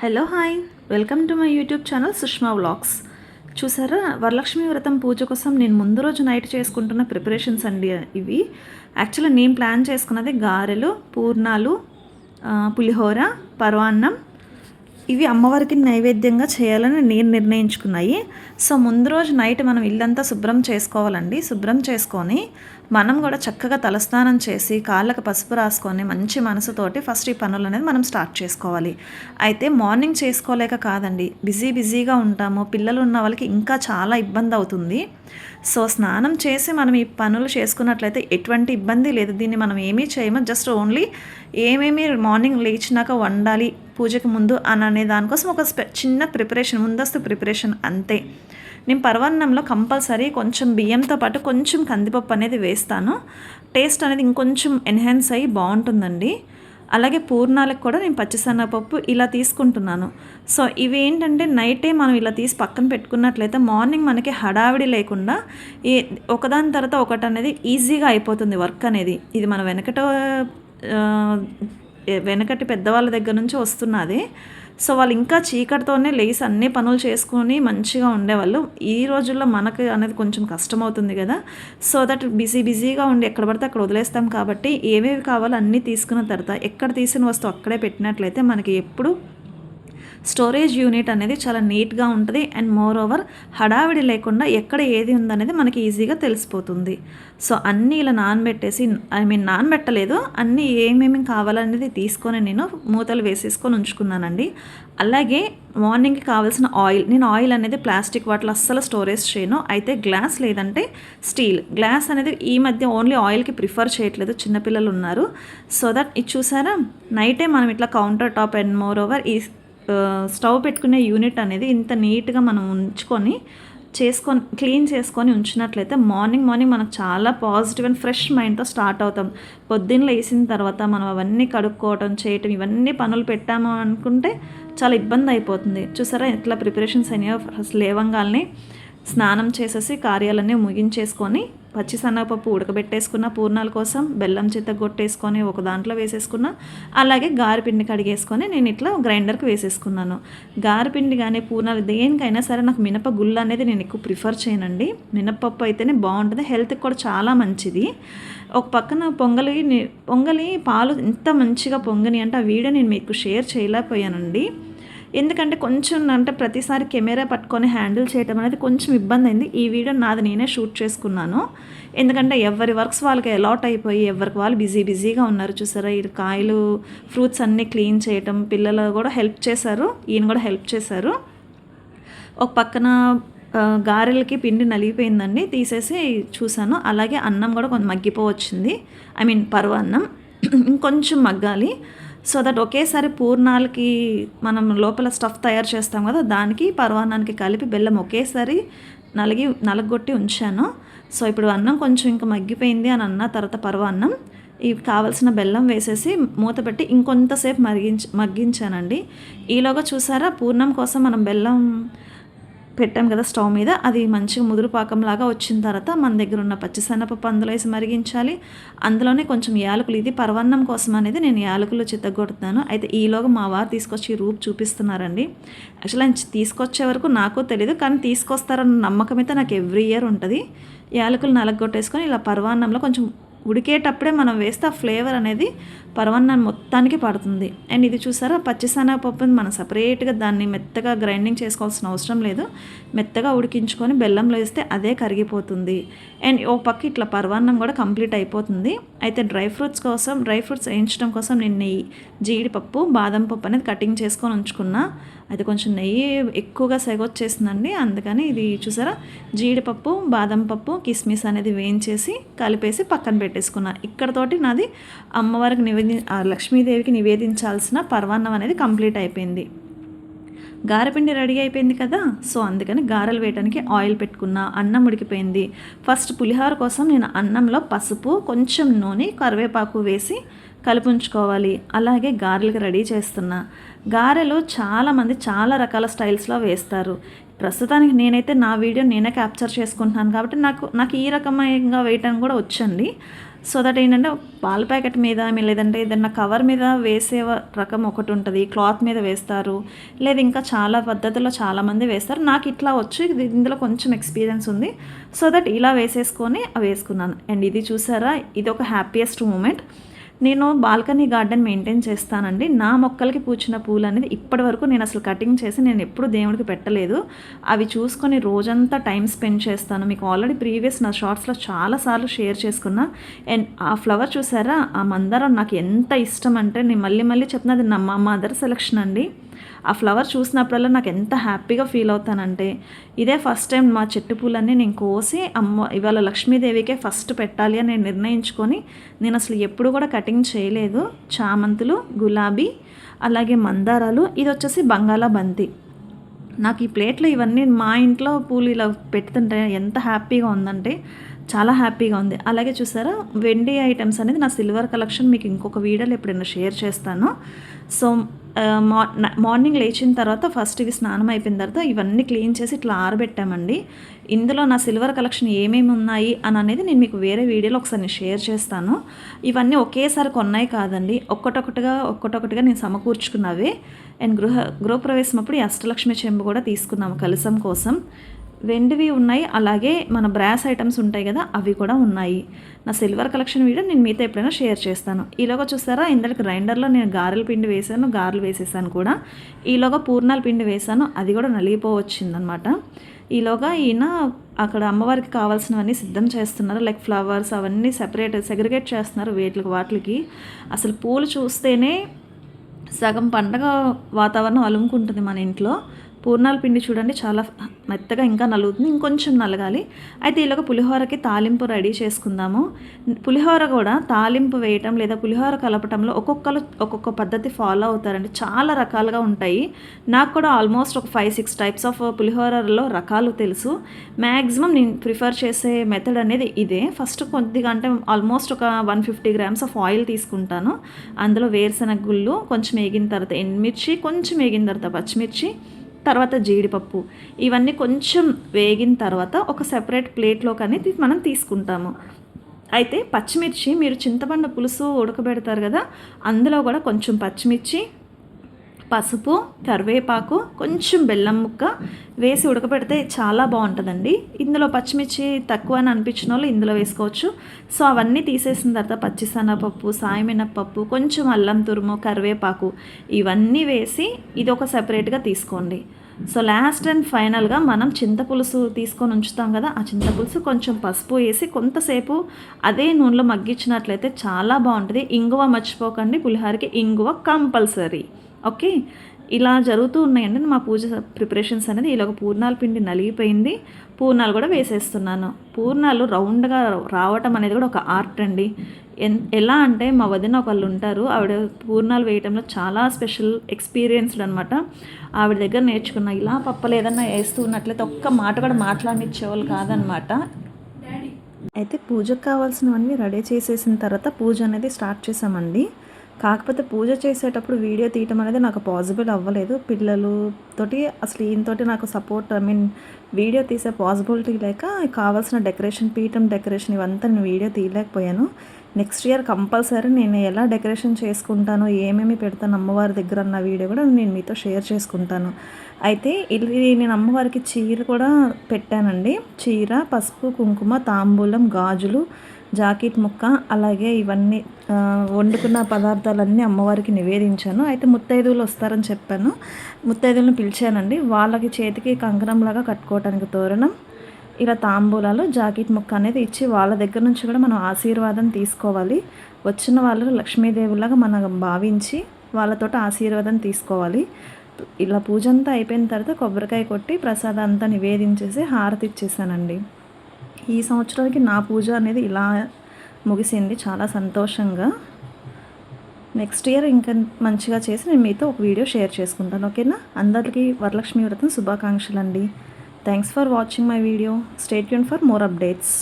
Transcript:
Hello hi welcome to my YouTube channel Sushma vlogs. చూసారా వరలక్ష్మి వ్రతం పూజ కోసం నేను ముందు రోజు నైట్ చేసుకుంటున్న ప్రిపరేషన్స్ అండి ఇవి. యాక్చువల్లీ నేను ప్లాన్ చేసుకున్నది గారెలు పూర్ణాలు పులిహోర పరవాన్నం ఇవి అమ్మవారికి నైవేద్యంగా చేయాలని నేను నిర్ణయించుకున్నాయి. సో ముందు రోజు నైట్ మనం ఇల్లంతా శుభ్రం చేసుకోవాలండి. శుభ్రం చేసుకొని మనం కూడా చక్కగా తలస్నానం చేసి కాళ్ళకు పసుపు రాసుకొని మంచి మనసుతోటి ఫస్ట్ ఈ పనులు అనేది మనం స్టార్ట్ చేసుకోవాలి. అయితే మార్నింగ్ చేసుకోలేక కాదండి. బిజీ బిజీగా ఉంటాము. పిల్లలు ఉన్న వాళ్ళకి ఇంకా చాలా ఇబ్బంది అవుతుంది. సో స్నానం చేసి మనం ఈ పనులు చేసుకున్నట్లయితే ఎటువంటి ఇబ్బంది లేదు. దీన్ని మనం ఏమీ చేయము. జస్ట్ ఓన్లీ ఏమేమి మార్నింగ్ లేచినాక వండాలి పూజకి ముందు అని అనే దానికోసం ఒక స్పె చిన్న ప్రిపరేషన్ ముందస్తు ప్రిపరేషన్ అంతే. నేను పర్వన్నంలో కంపల్సరీ కొంచెం బియ్యంతో పాటు కొంచెం కందిపప్పు అనేది వేస్తాను. టేస్ట్ అనేది ఇంకొంచెం ఎన్హాన్స్ అయ్యి బాగుంటుందండి. అలాగే పూర్ణాలకు కూడా నేను పచ్చిసన్నపప్పు ఇలా తీసుకుంటున్నాను. సో ఇవి ఏంటంటే నైటే మనం ఇలా తీసి పక్కన పెట్టుకున్నట్లయితే మార్నింగ్ మనకి హడావిడి లేకుండా ఏ ఒకదాని తర్వాత ఒకటి అనేది ఈజీగా అయిపోతుంది వర్క్ అనేది. ఇది మన వెనకట వెనకటి పెద్దవాళ్ళ దగ్గర నుంచి వస్తున్నది. సో వాళ్ళు ఇంకా చీకటితోనే లేసి అన్ని పనులు చేసుకొని మంచిగా ఉండేవాళ్ళు. ఈ రోజుల్లో మనకు అనేది కొంచెం కష్టమవుతుంది కదా. సో దట్ బిజీ బిజీగా ఉండి ఎక్కడ పడితే అక్కడ వదిలేస్తాం కాబట్టి ఏమేమి కావాలో అన్నీ తీసుకున్న తర్వాత ఎక్కడ తీసిన వస్తువు అక్కడే పెట్టినట్లయితే మనకి ఎప్పుడు స్టోరేజ్ యూనిట్ అనేది చాలా నీట్గా ఉంటుంది. అండ్ మోర్ ఓవర్ హడావిడి లేకుండా ఎక్కడ ఏది ఉందనేది మనకి ఈజీగా తెలిసిపోతుంది. సో అన్నీ ఇలా నానబెట్టేసి ఐ మీన్ నానబెట్టలేదు. అన్నీ ఏమేమి కావాలనేది తీసుకొని నేను మూతలు వేసేసుకొని ఉంచుకున్నానండి. అలాగే మార్నింగ్కి కావాల్సిన ఆయిల్ నేను ఆయిల్ అనేది ప్లాస్టిక్ వాటిలో అస్సలు స్టోరేజ్ చేయను. అయితే గ్లాస్ లేదంటే స్టీల్. గ్లాస్ అనేది ఈ మధ్య ఓన్లీ ఆయిల్కి ప్రిఫర్ చేయట్లేదు. చిన్నపిల్లలు ఉన్నారు. సో దట్ ఇది చూసారా? నైటే మనం ఇట్లా counter top and more over ఈ స్టవ్ పెట్టుకునే యూనిట్ అనేది ఇంత నీట్గా మనం ఉంచుకొని చేసుకొని క్లీన్ చేసుకొని ఉంచినట్లయితే మార్నింగ్ మార్నింగ్ మనకు చాలా పాజిటివ్ అండ్ ఫ్రెష్ మైండ్తో స్టార్ట్ అవుతాం. పొద్దున్న లేచిన తర్వాత మనం అవన్నీ కడుక్కోవటం చేయటం ఇవన్నీ పనులు పెట్టాము అనుకుంటే చాలా ఇబ్బంది అయిపోతుంది. చూసారా? ఎట్లా ప్రిపరేషన్స్ అయినాయో? ఫస్ట్ లేవంగాల్ని స్నానం చేసేసి కార్యాలన్నీ ముగించేసుకొని పచ్చి ఉడకబెట్టేసుకున్న పూర్ణాల కోసం బెల్లం చేత కొట్టేసుకొని ఒక దాంట్లో వేసేసుకున్న అలాగే గారెపిండి కడిగేసుకొని నేను ఇట్లా గ్రైండర్కి వేసేసుకున్నాను. గారెపిండి కానీ పూర్ణాలు దేనికైనా సరే నాకు మినప గుళ్ళు అనేది నేను ఎక్కువ ప్రిఫర్ చేయనండి. మినపప్పు అయితేనే బాగుంటుంది హెల్త్కి కూడా చాలా మంచిది. ఒక పక్కన పొంగలి పొంగలి పాలు ఎంత మంచిగా పొంగని అంటే ఆ వీడియో నేను మీకు షేర్ చేయలేకపోయానండి. ఎందుకంటే కొంచెం అంటే ప్రతిసారి కెమెరా పట్టుకొని హ్యాండిల్ చేయడం అనేది కొంచెం ఇబ్బంది అయింది ఈ వీడియో నాది నేనే షూట్ చేసుకున్నాను. ఎందుకంటే ఎవరి వర్క్స్ వాళ్ళకి అలాట్ అయిపోయి ఎవరికి వాళ్ళు బిజీ బిజీగా ఉన్నారు చూసారా? ఈ కాయలు ఫ్రూట్స్ అన్నీ క్లీన్ చేయటం పిల్లలు కూడా హెల్ప్ చేశారు. ఈయన కూడా హెల్ప్ చేశారు. ఒక పక్కన గారెలకి పిండి నలిగిపోయిందండి. తీసేసి చూశాను. అలాగే అన్నం కూడా కొంచెం మగ్గిపోవచ్చింది. ఐ మీన్ పర్వ అన్నం. ఇంకొంచెం మగ్గాలి. సో దట్ ఒకేసారి పూర్ణాలకి మనం లోపల స్టఫ్ తయారు చేస్తాం కదా దానికి పరవాన్నానికి కలిపి బెల్లం ఒకేసారి నలిగి నలగొట్టి ఉంచాను. సో ఇప్పుడు అన్నం కొంచెం ఇంకా మగ్గిపోయింది అని అన్న తర్వాత పర్వాన్నం. ఇవి కావలసిన బెల్లం వేసేసి మూత పెట్టి ఇంకొంతసేపు మరిగించ మగ్గించానండి. ఈలోగా చూసారా పూర్ణం కోసం మనం బెల్లం పెట్టాం కదా స్టవ్ మీద. అది మంచిగా ముదురు పాకంలాగా వచ్చిన తర్వాత మన దగ్గర ఉన్న పచ్చిసెనపప్పు అందులో వేసి మరిగించాలి. అందులోనే కొంచెం యాలకులు. ఇది పరవన్నం కోసం అనేది నేను యాలకులు చిత్తగొడుతున్నాను అయితే ఈలోగా మా వారు తీసుకొచ్చి రూప్ చూపిస్తున్నారండి. యాక్చువల్ ఆయన తీసుకొచ్చే వరకు నాకు తెలియదు కానీ తీసుకొస్తారన్న నమ్మకం అయితే నాకు ఎవ్రీ ఇయర్ ఉంటుంది. యాలకులు నలగొట్టేసుకొని ఇలా పరవాన్నంలో కొంచెం ఉడికేటప్పుడే మనం వేస్తే ఆ ఫ్లేవర్ అనేది పరవన్నాన్ని మొత్తానికి పడుతుంది. అండ్ ఇది చూసారా? పచ్చిశనగపప్పుని మనం సపరేట్గా దాన్ని మెత్తగా గ్రైండింగ్ చేసుకోవాల్సిన అవసరం లేదు. మెత్తగా ఉడికించుకొని బెల్లంలో వేస్తే అదే కరిగిపోతుంది. అండ్ ఓ పక్క ఇట్లా పరవాన్నం కూడా కంప్లీట్ అయిపోతుంది. అయితే డ్రై ఫ్రూట్స్ కోసం డ్రై ఫ్రూట్స్ వేయించడం కోసం నేను నెయ్యి జీడిపప్పు బాదం పప్పు అనేది కటింగ్ చేసుకొని ఉంచుకున్నా. అది కొంచెం నెయ్యి ఎక్కువగా సెగొచ్చేసిందండి. అందుకని ఇది చూసారా? జీడిపప్పు బాదం పప్పు కిస్మిస్ అనేది వేయించేసి కలిపేసి పక్కన పెట్టి పెట్టేసుకున్నా. ఇక్కడతోటి నాది అమ్మవారికి నివేది ఆ లక్ష్మీదేవికి నివేదించాల్సిన పర్వాన్నం అనేది కంప్లీట్ అయిపోయింది. గారెపిండి రెడీ అయిపోయింది కదా? సో అందుకని గారెలు వేయడానికి ఆయిల్ పెట్టుకున్నా అన్నం ఉడికిపోయింది. ఫస్ట్ పులిహోర కోసం నేను అన్నంలో పసుపు కొంచెం నూనె కరివేపాకు వేసి కలిపుంచుకోవాలి. అలాగే గారెలకు రెడీ చేస్తున్నా. గారెలు చాలామంది చాలా రకాల స్టైల్స్లో వేస్తారు. ప్రస్తుతానికి నేనైతే నా వీడియో నేనే క్యాప్చర్ చేసుకుంటున్నాను కాబట్టి నాకు నాకు ఈ రకమైన వేయటం కూడా వచ్చండి. సో దట్ ఏంటంటే పాల ప్యాకెట్ మీద లేదంటే ఏదన్నా కవర్ మీద వేసే రకం ఒకటి ఉంటుంది. క్లాత్ మీద వేస్తారు. లేదా ఇంకా చాలా పద్ధతుల్లో చాలామంది వేస్తారు. నాకు ఇట్లా వచ్చి. ఇది ఇందులో కొంచెం ఎక్స్పీరియన్స్ ఉంది. సో దట్ ఇలా వేసేసుకొని అవి వేసుకున్నాను. అండ్ ఇది చూసారా? ఇది ఒక హ్యాపీయెస్ట్ మూమెంట్ నేను బాల్కనీ గార్డెన్ మెయింటైన్ చేస్తానండి. నా మొక్కలకి పూచిన పూలు అనేది ఇప్పటి వరకు నేను అసలు కటింగ్ చేసి నేను ఎప్పుడు దేవుడికి పెట్టలేదు. అవి చూసుకొని రోజంతా టైం స్పెండ్ చేస్తాను. మీకు ఆల్రెడీ ప్రీవియస్ నా షార్ట్స్లో చాలాసార్లు షేర్ చేసుకున్నా. అండ్ ఆ ఫ్లవర్ చూసారా? ఆ మందారం నాకు ఎంత ఇష్టం అంటే నేను మళ్ళీ మళ్ళీ చెప్తున్నది నా మా మదర్ సెలక్షన్ అండి. ఆ ఫ్లవర్ చూసినప్పుడల్లా నాకు ఎంత హ్యాపీగా ఫీల్ అవుతానంటే ఇదే ఫస్ట్ టైం మా చెట్టు పూలన్నీ నేను కోసి అమ్మ ఇవాళ లక్ష్మీదేవికే ఫస్ట్ పెట్టాలి అని నేను నిర్ణయించుకొని నేను అసలు ఎప్పుడు కూడా కటింగ్ చేయలేదు. చామంతులు గులాబీ అలాగే మందారాలు ఇది వచ్చేసి బంగాళా బంతి నాకు ఈ ప్లేట్లో ఇవన్నీ మా ఇంట్లో పూలు ఇలా పెడుతుంటే ఎంత హ్యాపీగా ఉందంటే చాలా హ్యాపీగా ఉంది. అలాగే చూసారా వెండి ఐటమ్స్ అనేది నా సిల్వర్ కలెక్షన్ మీకు ఇంకొక వీడియోలో ఎప్పుడైనా షేర్ చేస్తాను. సో మార్నింగ్ లేచిన తర్వాత ఫస్ట్ ఇవి స్నానం అయిపోయిన తర్వాత ఇవన్నీ క్లీన్ చేసి ఇట్లా ఆరబెట్టామండి. ఇందులో నా సిల్వర్ కలెక్షన్ ఏమేమి ఉన్నాయి అని అనేది నేను మీకు వేరే వీడియోలో ఒకసారి నేను షేర్ చేస్తాను. ఇవన్నీ ఒకేసారి కొన్నాయి కాదండి. ఒక్కటొకటిగా ఒక్కటొకటిగా నేను సమకూర్చుకున్నవి. అండ్ గృహ గృహప్రవేశం అప్పుడు ఈ అష్టలక్ష్మి చెంబు కూడా తీసుకున్నాము కలసం కోసం. వెండివి ఉన్నాయి. అలాగే మన బ్రాస్ ఐటమ్స్ ఉంటాయి కదా అవి కూడా ఉన్నాయి. నా సిల్వర్ కలెక్షన్ వీడియో నేను మీతో ఎప్పుడైనా షేర్ చేస్తాను. ఈలోగా చూసారా ఇందరికి గ్రైండర్లో నేను గారెల పిండి వేసాను గారెలు వేసేసాను కూడా. ఈలోగా పూర్ణాల పిండి వేసాను అది కూడా నలిగిపోవచ్చిందనమాట. ఈలోగా ఈయన అక్కడ అమ్మవారికి కావాల్సినవన్నీ సిద్ధం చేస్తున్నారు. లైక్ ఫ్లవర్స్ అవన్నీ సెపరేట్ సెగ్రిగేట్ చేస్తున్నారు వీటికి వాటికి. అసలు పూలు చూస్తేనే సగం పండగ వాతావరణం అలుముకుంటుంది మన ఇంట్లో. పూర్ణాల పిండి చూడండి చాలా మెత్తగా ఇంకా నలుగుతుంది. ఇంకొంచెం నలగాలి. అయితే ఇలాగ పులిహోరకి తాలింపు రెడీ చేసుకుందాము. పులిహోర కూడా తాలింపు వేయటం లేదా పులిహోర కలపటంలో ఒక్కొక్కరు ఒక్కొక్క పద్ధతి ఫాలో అవుతారండి. చాలా రకాలుగా ఉంటాయి. నాకు కూడా ఆల్మోస్ట్ ఒక ఫైవ్ సిక్స్ టైప్స్ ఆఫ్ పులిహోరలో రకాలు తెలుసు. మ్యాక్సిమం నేను ప్రిఫర్ చేసే మెథడ్ అనేది ఇదే. ఫస్ట్ కొద్దిగా అంటే ఆల్మోస్ట్ ఒక one fifty grams of oil తీసుకుంటాను. అందులో వేరుశనగ గుళ్ళు కొంచెం వేగిన తర్వాత ఎండుమిర్చి కొంచెం వేగిన తర్వాత పచ్చిమిర్చి తర్వాత జీడిపప్పు. ఇవన్నీ కొంచెం వేగిన తర్వాత ఒక సెపరేట్ ప్లేట్లోకి అనేది మనం తీసుకుంటాము. అయితే పచ్చిమిర్చి మీరు చింతపండు పులుసు ఉడకబెడతారు కదా అందులో కూడా కొంచెం పచ్చిమిర్చి పసుపు కరివేపాకు కొంచెం బెల్లం ముక్క వేసి ఉడకబెడితే చాలా బాగుంటుందండి. ఇందులో పచ్చిమిర్చి తక్కువ అని అనిపించిన వాళ్ళు ఇందులో వేసుకోవచ్చు. సో అవన్నీ తీసేసిన తర్వాత పచ్చిసెనగపప్పు సాయమినపప్పు కొంచెం అల్లం తురుము కరివేపాకు ఇవన్నీ వేసి ఇది ఒక సెపరేట్గా తీసుకోండి. సో లాస్ట్ అండ్ ఫైనల్గా మనం చింతపులుసు తీసుకొని ఉంచుతాం కదా ఆ చింతపులుసు కొంచెం పసుపు వేసి కొంతసేపు అదే నూనెలో మగ్గించినట్లయితే చాలా బాగుంటుంది. ఇంగువ మర్చిపోకండి పులిహోరకి ఇంగువ కంపల్సరీ. ఓకే. ఇలా జరుగుతూ ఉన్నాయండి. మా పూజ ప్రిపరేషన్స్ అనేది ఇలా ఒక పూర్ణాల పిండి నలిగిపోయింది. పూర్ణాలు కూడా వేసేస్తున్నాను. పూర్ణాలు రౌండ్గా రావటం అనేది కూడా ఒక ఆర్ట్ అండి. ఎన్ ఎలా అంటే మా వదిన ఒకళ్ళు ఉంటారు. ఆవిడ పూర్ణాలు వేయటంలో చాలా స్పెషల్ ఎక్స్పీరియన్స్డ్ అనమాట ఆవిడ దగ్గర నేర్చుకున్న ఇలా పప్పలు ఏదన్నా వేస్తూ ఉన్నట్లయితే ఒక్క మాట కూడా మాట్లాడినిచ్చేవాళ్ళు కాదనమాట అయితే పూజకు కావాల్సినవన్నీ రెడీ చేసేసిన తర్వాత పూజ అనేది స్టార్ట్ చేసామండి. కాకపోతే పూజ చేసేటప్పుడు వీడియో తీయటం అనేది నాకు పాసిబుల్ అవ్వలేదు. పిల్లలతోటి అసలు ఈయనతోటి నాకు సపోర్ట్ ఐ మీన్ వీడియో తీసే పాసిబిలిటీ లేక కావాల్సిన డెకరేషన్ పీఠం డెకరేషన్ ఇవంతా నేను వీడియో తీయలేకపోయాను. నెక్స్ట్ ఇయర్ కంపల్సరీ నేను ఎలా డెకరేషన్ చేసుకుంటాను ఏమేమి పెడతాను అమ్మవారి దగ్గర అన్న వీడియో కూడా నేను మీతో షేర్ చేసుకుంటాను. అయితే ఇది నేను అమ్మవారికి చీర కూడా పెట్టానండి. చీర పసుపు కుంకుమ తాంబూలం గాజులు జాకెట్ ముక్క అలాగే ఇవన్నీ వండుకున్న పదార్థాలన్నీ అమ్మవారికి నివేదించాను. అయితే ముత్తైదువులు వస్తారని చెప్పాను. ముత్తైదువులను పిలిచానండి. వాళ్ళకి చేతికి కంకణంలాగా కట్టుకోవటానికి తోరణం ఇలా తాంబూలాలు జాకెట్ ముక్క అనేది ఇచ్చి వాళ్ళ దగ్గర నుంచి కూడా మనం ఆశీర్వాదం తీసుకోవాలి. వచ్చిన వాళ్ళు లక్ష్మీదేవులాగా మనం భావించి వాళ్ళతో ఆశీర్వాదం తీసుకోవాలి. ఇలా పూజ అంతా అయిపోయిన తర్వాత కొబ్బరికాయ కొట్టి ప్రసాదం అంతా నివేదించేసి హారతి ఇచ్చేసానండి. ఈ సంవత్సరానికి నా పూజ అనేది ఇలా ముగిసింది చాలా సంతోషంగా. నెక్స్ట్ ఇయర్ ఇంకా మంచిగా చేసి నేను మీతో ఒక వీడియో షేర్ చేసుకుంటాను ఓకేనా? అందరికీ వరలక్ష్మి వ్రతం శుభాకాంక్షలు అండి thanks for watching my video stay Yoon for more updates